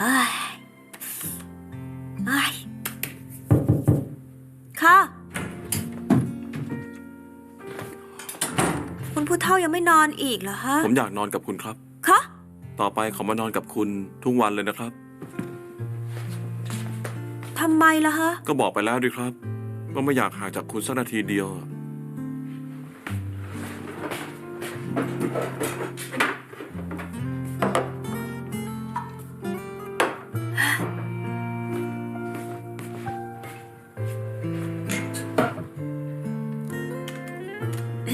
เอ้ยเอ้ยค่ะ คุณผู้เฒ่ายังไม่นอนอีกเหรอฮะผมอยากนอนกับคุณครับ คะต่อไปขอมานอนกับคุณทุกวันเลยนะครับ ทำไมล่ะฮะ ก็บอกไปแล้วดิครับว่าไม่อยากห่างจากคุณสักนาทีเดียว All about คุ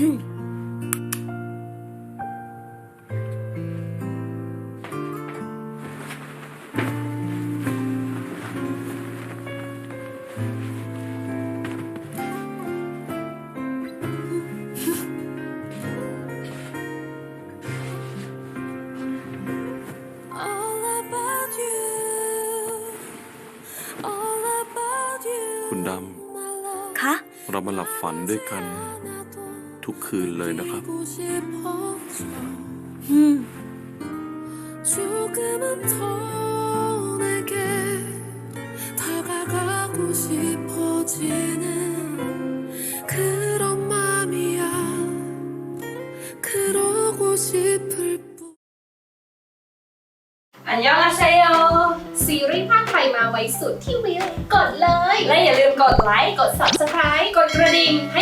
ณดำ คะ เรามาหลับฝันด้วยกัน ทุกคืนเลยนะครับอันยองอาเซโยซีรีส์ภาคไทยมาไว้สุดที่วิว กดเลย และอย่าลืมกดไลค์ กด subscribe กดกระดิ่งให้